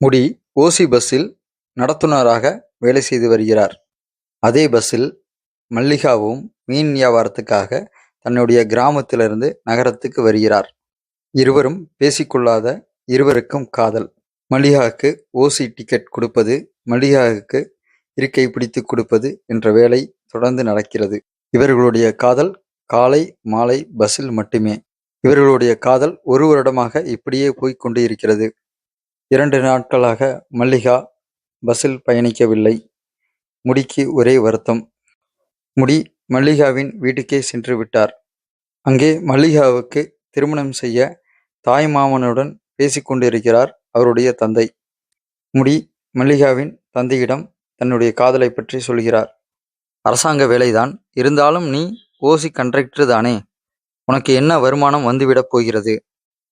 முடி ஓசி பஸ்ஸில் நடத்துனராக வேலை செய்து வருகிறார். அதே பஸ்ஸில் மல்லிகாவும் மீன் வியாபாரத்துக்காக தன்னுடைய கிராமத்திலிருந்து நகரத்துக்கு வருகிறார். இருவரும் பேசிக்கொள்ளாத இருவருக்கும் காதல். மல்லிகாவுக்கு ஓசி டிக்கெட் கொடுப்பது, மல்லிகாவுக்கு இருக்கை பிடித்துக் கொடுப்பது என்ற வேலை தொடர்ந்து நடக்கிறது. இவர்களுடைய காதல் காலை, மாலை பஸ்ஸில் மட்டுமே. இவர்களுடைய காதல் ஒரு வருடமாக இப்படியே போய்க் கொண்டு இருக்கிறது. இரண்டு நாட்களாக மல்லிகா பஸ்ஸில் பயணிக்கவில்லை. முடிக்கு ஒரே வருத்தம். முடி மல்லிகாவின் வீட்டுக்கே சென்று விட்டார். அங்கே மல்லிகாவுக்கு திருமணம் செய்ய தாய்மாமனுடன் பேசிக் பேசிக்கொண்டிருக்கிறார் அவருடைய தந்தை. முடி மல்லிகாவின் தந்தையிடம் தன்னுடைய காதலைப் பற்றி சொல்கிறார். அரசாங்க வேலைதான். இருந்தாலும் நீ ஓசி கண்டக்டர் தானே. உனக்கு என்ன வருமானம் வந்துவிடப் போகிறது.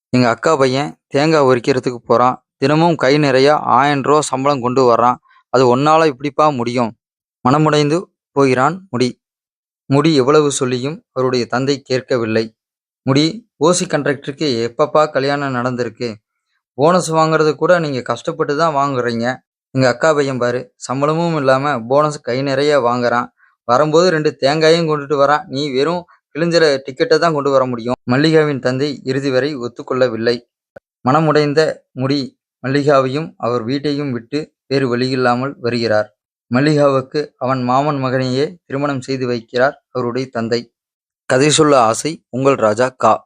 எங்கள் அக்கா பையன் தேங்காய் உரிக்கிறதுக்கு போகிறான் தினமும் கை நிறைய ஆயிரம் ரூபா சம்பளம் கொண்டு வர்றான். அது உன்னால இப்படிப்பா முடியும். மனமுடைந்து போகிறான் முடி. முடி எவ்வளவு சொல்லியும் அவருடைய தந்தை கேட்கவில்லை. முடி ஓசி கண்ட்ரக்டருக்கு எப்பப்பா கல்யாணம் நடந்திருக்கு. போனஸ் வாங்குறது கூட நீங்க கஷ்டப்பட்டு தான் வாங்குறீங்க. எங்க அக்கா பையன் பாரு சம்பளமும் இல்லாம போனஸ் கை நிறைய வாங்குறான். வரும்போது ரெண்டு தேங்காயும் கொண்டுட்டு வரான். நீ வெறும் கிழிஞ்சல டிக்கெட்டை தான் கொண்டு வர முடியும். மல்லிகாவின் தந்தை இறுதி வரை ஒத்துக்கொள்ளவில்லை. மனமுடைந்த முடி மல்லிகாவையும் அவர் வீட்டையும் விட்டு வேறு வழியில்லாமல் வருகிறார். மல்லிகாவுக்கு அவன் மாமன் மகனையே திருமணம் செய்து வைக்கிறார் அவருடைய தந்தை. கதை சொல்ல ஆசை உங்கள் ராஜா கா.